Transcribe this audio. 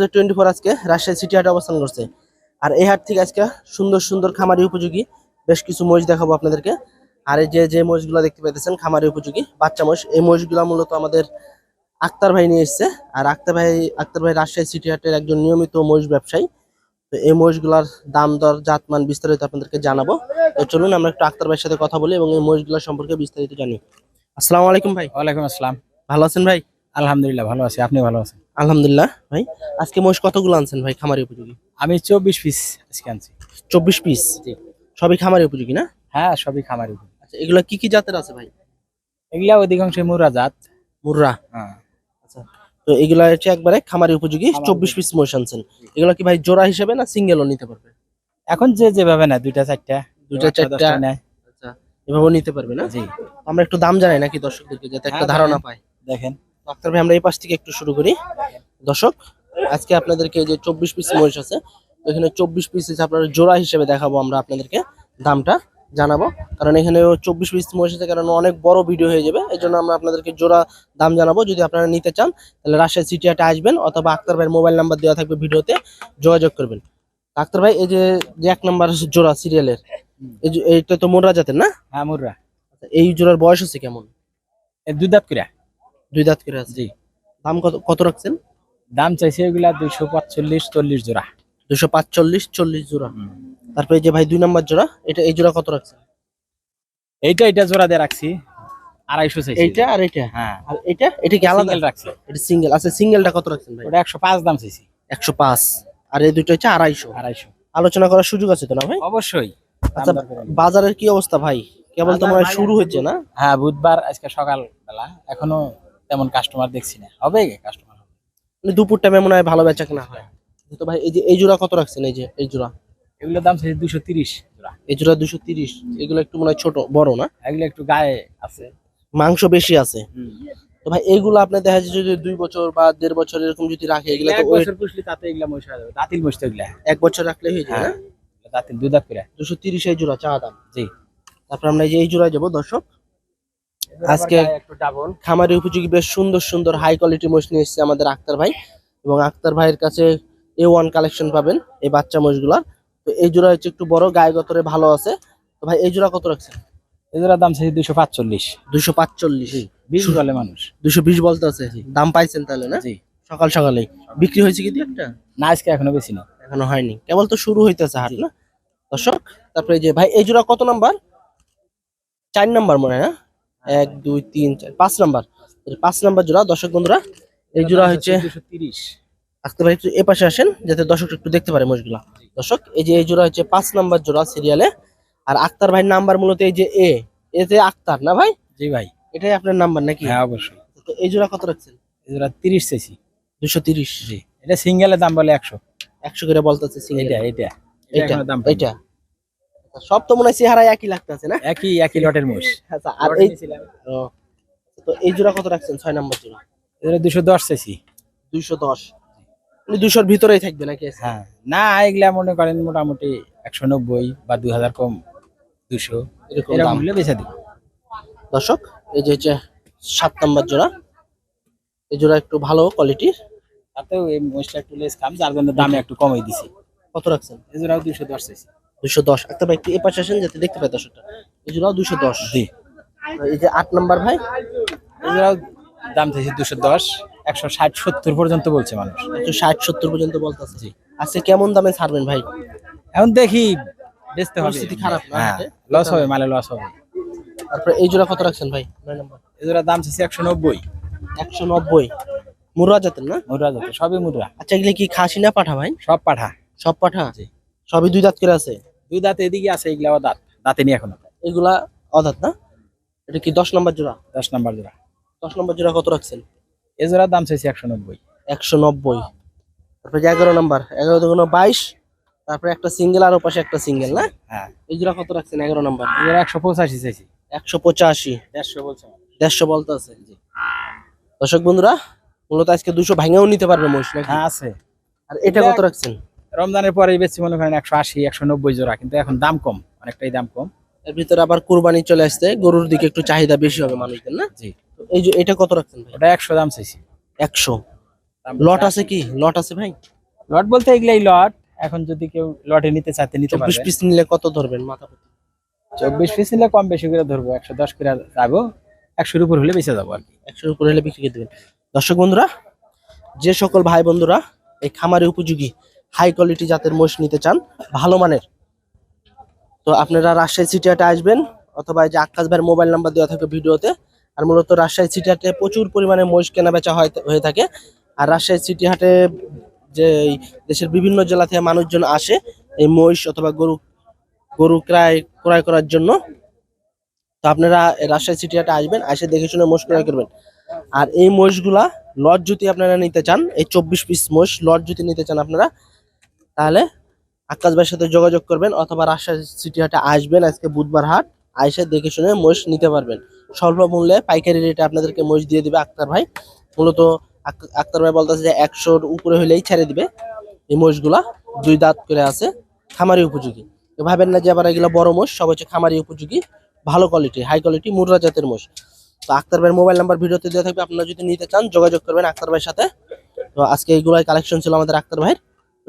বাজার twenty four আজকে Rajshahi city হাটে অবস্থান করছে। আর এই হাট থেকে আজকে সুন্দর সুন্দর খামারি উপযোগী বেশ কিছু মহিষ দেখাবো আপনাদেরকে। আর এই যে যে মহিষগুলো দেখতে পাইতেছেন খামারি উপযোগী বাচ্চা মহিষ এই মহিষগুলো মূলত আমাদের আক্তার ভাই নিয়ে এসেছে। আর আক্তার ভাই আক্তার ভাই রাজশাহী সিটি হাটের একজন নিয়মিত মহিষ ব্যবসায়ী। তো এই মহিষগুলার দাম দর জাতমান বিস্তারিত আপনাদেরকে জানাব। তো চলুন আমরা একটু আক্তার ভাইয়ের সাথে কথা বলি এবং এই মহিষগুলোর সম্পর্কে বিস্তারিত জানি। আসসালামু আলাইকুম ভাই। ওয়ালাইকুম আসসালাম। ভালো আছেন ভাই? আলহামদুলিল্লাহ ভালো আছি। আপনি ভালো আছেন? আলহামদুলিল্লাহ ভাই। আজকে মহিষ কতগুলো আনছেন ভাই খামারি উপযোগী? আমি চব্বিশ পিস আজকে আনছি। চব্বিশ পিস? জি। সবই খামারি উপযোগী না? হ্যাঁ সবই খামারি আচ্ছা এগুলো কি কি জাতের আছে ভাই? এগুলা অধিকাংশ মুরা জাত। মুর্রা হ্যাঁ। তো এগুলা হচ্ছে একবারে খামারি উপযোগী চব্বিশ পিস মহিষ আনছেন। এগুলো কি ভাই জোড়া হিসেবে না সিঙ্গেলও নিতে পারবে? এখন যে যেভাবে না দুইটা চারটা। দুইটা চারটা। নেয়। আচ্ছা এভাবেও নিতে পারবে না? জি। আমরা একটু দাম জানাই নাকি দর্শকদেরকে যাতে একটা হ্যাঁ, ধারণা পাই দেখেন। ডাক্তার ভাই আমরা এই পাশ থেকে একটু শুরু করি। দর্শক আজকে আপনাদেরকে এই যে চব্বিশ পিস মহিষ আছে এখানে চব্বিশ পিস আপনার জোড়া হিসেবে দেখাবো আমরা আপনাদেরকে দামটা জানাব। কারণ এখানে চব্বিশ পিস মহিষ আছে কারণ অনেক বড় ভিডিও হয়ে যাবে এই জন্য আমরা আপনাদেরকে জোড়া দাম জানাব। যদি আপনারা নিতে চান তাহলে রাজশাহী সিটি হাটে আসবেন অথবা আক্তার ভাইয়ের মোবাইল নাম্বার দেওয়া থাকবে ভিডিওতে যোগাযোগ করবেন। আক্তার ভাই এই যে এক নাম্বার জোড়া সিরিয়ালের এইটা তো মোররা জাতের না? হ্যাঁ মুররা। এই জোড়ার বয়স হচ্ছে কেমন? দুই দাঁত করে দুই দাঁত করে আছে? জি। দাম কত কত রাখছেন? দাম চাইছে এগুলা দুইশো পাঁচচল্লিশ চল্লিশ জোড়া। দুশো পাঁচচল্লিশ চল্লিশ জোড়া। তারপরে এই যে ভাই দুই নাম্বার জোড়া এটা এই জোড়া কত রাখছেন? এইটা এটা জোড়া দিয়ে রাখছি। আড়াইশো চাইছি এইটা আর এটা হ্যাঁ। আর এটা এটা কি আলাদা? সিঙ্গেল রাখছি। এটা সিঙ্গেল আচ্ছা সিঙ্গেলটা কত রাখছেন ভাই? ওটা একশো পাঁচ দাম চাইছি। একশো পাঁচ। আর এই দুটো হচ্ছে আড়াইশো। আড়াইশো। আলোচনা করার সুযোগ আছে তো না ভাই? অবশ্যই। আচ্ছা। বাজারের কি অবস্থা ভাই? কেবল তো মনে শুরু হচ্ছে না? হ্যাঁ বুধবার আজকে সকাল বেলা এখনও তেমন কাস্টমার দেখছি না। হবে কাস্টমার মানে দুপুর টাইমে মনে হয় ভালো বেচা কেনা হয়। তো ভাই এই যে এই জোড়া কত রাখছেন এই যে এই জোড়া? এগুলোর দাম চাইছে দুশো তিরিশ জোড়া। এই জোড়া দুশো তিরিশ এগুলো একটু মনে হয় ছোট বড় না? এগুলো একটু গায়ে আছে। মাংস বেশি আছে। তো ভাই এইগুলো আপনার দেখা যাচ্ছে যদি দুই বছর বা দেড় বছর এরকম যদি রাখে এগুলো তো বছর পুষলি তাতে এগুলা মহিষ হয়ে যাবে দাঁতিল মহিষ এগুলা। এক বছর রাখলে হয়ে যায় হ্যাঁ দাঁতিল দুই দাঁত করে। দুশো তিরিশ এই জোড়া চা দাম। জি। তারপর আমরা এই যে এই জোড়ায় যাব দর্শক। আজকে খামারি উপযোগী বেশ সুন্দর সুন্দর হাই কোয়ালিটি মোষ নিয়ে এসেছে আমাদের আক্তার ভাই। এবং আক্তার ভাইয়ের কাছে এ ওয়ান কালেকশন পাবেন এই বাচ্চা মোষগুলা। তো এই জোড়া হচ্ছে একটু বড় গায়ে গতরে ভালো আছে। তো ভাই এই জোড়া কত রাখছেন? দাম চাইছে দুশো পাঁচচল্লিশ। দুশো পাঁচচল্লিশ। বিশ বলে মানুষ। দুশো বিশ বলতে আছে? দাম পাইছেন তাহলে না? সকাল সকালেই। বিক্রি হয়েছে কি একটা? না আজকে এখনও বেশি না। এখনও হয়নি। কেবল তো শুরু হইতেছে হাট না? দর্শক তারপরে যে ভাই এই জোড়া কত নাম্বার? চার নাম্বার মনে হয় না? এক দুই তিন চার পাঁচ নাম্বার। পাঁচ নাম্বার জোড়া দর্শক বন্ধুরা এই জোড়া হচ্ছে তিরিশ। আজকে ভাই একটু এ পাশে আসেন যাতে দর্শক একটু দেখতে পারে মোষগুলা দর্শক এই যে এই জোড়া হচ্ছে পাঁচ নাম্বার জোড়া সিরিয়ালে আর আক্তার ভাই নাম্বার মূলত এই যে এ। এতে আক্তার না ভাই? জি ভাই। এটাই আপনার নাম্বার নাকি? হ্যাঁ অবশ্যই। তো এই জোড়া কত রাখছেন? এগুলো তিরিশ চাইছি। দুশো তিরিশ। জি। এটা সিঙ্গেলের দাম বলে একশো। একশো করে বলতেছে সিঙ্গেল এটা এটা এটা। এটা সব তো মনে হয় চেহারা একই লাগতেছে না? একই একই লটের মোষ। আচ্ছা আর এই তো এই জোড়া কত রাখছেন? ছয় নম্বর জোড়া। এগুলো দুশো দশ চাইছি। দুইশো দশ। দুশোর ভিতরেই থাকবে নাকি? হ্যাঁ। না এগুলা মনে করেন মোটামুটি একশো নব্বই বা দুই হাজার কম দুশো এরকম দাম। হলে বেচা দিব। দর্শক এই যে হচ্ছে সাত নম্বর জোড়া। এই জোড়া একটু ভালো কোয়ালিটির তাতেও এই মোষটা একটু লেস কাম যার জন্য দামে একটু কমাই দিছি। কত রাখছেন? এই জোড়াও দুশো দশ চাইছি। দুশো দশ। একটা ভাই একটু এ পাশে আসেন যাতে দেখতে পাই দর্শকটা। এই জোড়াও দুশো। দশ জি। এই যে আট নম্বর ভাই? এই জোড়াও দাম চাইছি দুশো দশ। একশো ষাট সত্তর পর্যন্ত বলছে মানুষ। একটু ষাট সত্তর পর্যন্ত বলতেছে। জি। আজকে কেমন দামে ছাড়বেন ভাই? এখন দেখি বেচতে হবে। খারাপ না হ্যাঁ লস হবে মালে লস হবে। তারপরে এই জোড়া কত রাখছেন ভাই? নয় নম্বর। এই দাম চাইছি একশো নব্বই। একশো নব্বই। মুরা জাতের না? মুদ্রা যাতে সবই মুদ্রা আচ্ছা এগুলো কি খাসি না পাঠা ভাই? সব পাঠা। সব পাঠা? জি। সবই দুই দাঁত করে আছে? দুই দাঁত এদিকে আছে এগুলা আবার দাঁত। দাঁতে নিয়ে এখনও। এগুলা অদাঁত না? এটা কি দশ নম্বর জোড়া? দশ নম্বর জোড়া। দশ নম্বর জোড়া কত রাখছেন? এই জোড়ার দাম চাইছি একশো নব্বই। একশো নব্বই। তারপরে এগারো নম্বর। এগারো দুগুণ বাইশ। তারপরে একটা সিঙ্গেল আর পাশে একটা সিঙ্গেল না? হ্যাঁ। এই জোড়া কত রাখছেন এগারো নম্বর? এই জোড়া একশো পঁচাশি চাইছি। একশো পঁচাশি। দেড়শো বলছে দেড়শো বলতে আছে দর্শক বন্ধুরা মূলত আজকে দুশো ভাঙেও নিতে পারবে মহিষ নাকি? হ্যাঁ আছে। আর এটা কত রাখছেন? রমজানের পরে বেশি মনে করেন একশো আশি একশো নব্বই জোড়া কিন্তু এখন দাম কম অনেকটাই দাম কম। এর ভিতরে আবার কুরবানি চলে আসতে গরুর দিকে একটু চাহিদা বেশি হবে মানুষদের না? জি। এই যে এটা কত রাখছেন ভাই? ওটা একশো দাম চাইছি। একশো। লট আছে কি? লট আছে ভাই? লট বলতে এগুলাই লট এখন যদি কেউ লটে নিতে চাতে নিতে চব্বিশ পিস নিলে কত ধরবেন মাথা প্রতি? চব্বিশ পিস নিলে কম বেশি করে ধরবো একশো দশ করে যাব একশোর উপর হলে বেঁচে যাব আর কি। একশোর উপর হলে বিক্রি করে দেবেন। দর্শক বন্ধুরা যে সকল ভাই বন্ধুরা এই খামারে উপযোগী হাই কোয়ালিটি জাতের মোষ নিতে চান, ভালো মানের। তো আপনারা রাজশাহী সিটিহাটে আসবেন, অথবা যে আকাশ ভাইয়ের মোবাইল নাম্বার দেওয়া থাকে ভিডিওতে, আর মূলত রাজশাহী সিটিহাটে প্রচুর পরিমাণে মোষ কেনা বেচা হয় থাকে। আর রাজশাহী সিটিহাটে যে দেশের বিভিন্ন জেলা থেকে মানুষজন আসে, এই মহিষ অথবা গরু গরু ক্রয় ক্রয় করার জন্য। তো আপনারা রাজশাহী সিটিহাটে আসবেন, এসে দেখে শুনে মোষ ক্রয় করবেন। আর এই মহিষগুলা লট যদি আপনারা নিতে চান, এই চব্বিশ পিস মোষ লট যদি নিতে চান আপনারা তাহলে আকাশ ভাইয়ের সাথে যোগাযোগ করবেন অথবা রাজশাহী সিটি হাটে আসবেন আজকে বুধবার হাট, আইসে দেখে শুনে মোষ নিতে পারবেন। স্বল্প মূল্যে পাইকারি রেটে আপনাদেরকে মোষ দিয়ে দিবে আক্তার ভাই। মূলত আক- আক্তার ভাই বলতেছে যে একশোর উপরে হলেই ছেড়ে দিবে। এই মোষগুলা দুই দাঁত করে আছে, খামারি উপযোগী। ভাবেন না যে আবার এগুলো বড় মোষ, সব হচ্ছে খামারি উপযোগী। ভালো কোয়ালিটি হাই কোয়ালিটি মুর্রা জাতের মোষ। তো আক্তার ভাইয়ের মোবাইল নাম্বার ভিডিওতে দেওয়া থাকবে, আপনারা যদি নিতে চান, যোগাযোগ করবেন আক্তার ভাইয়ের সাথে। তো আজকে এইগুলাই কালেকশন ছিল আমাদের আক্তার ভাইয়ের।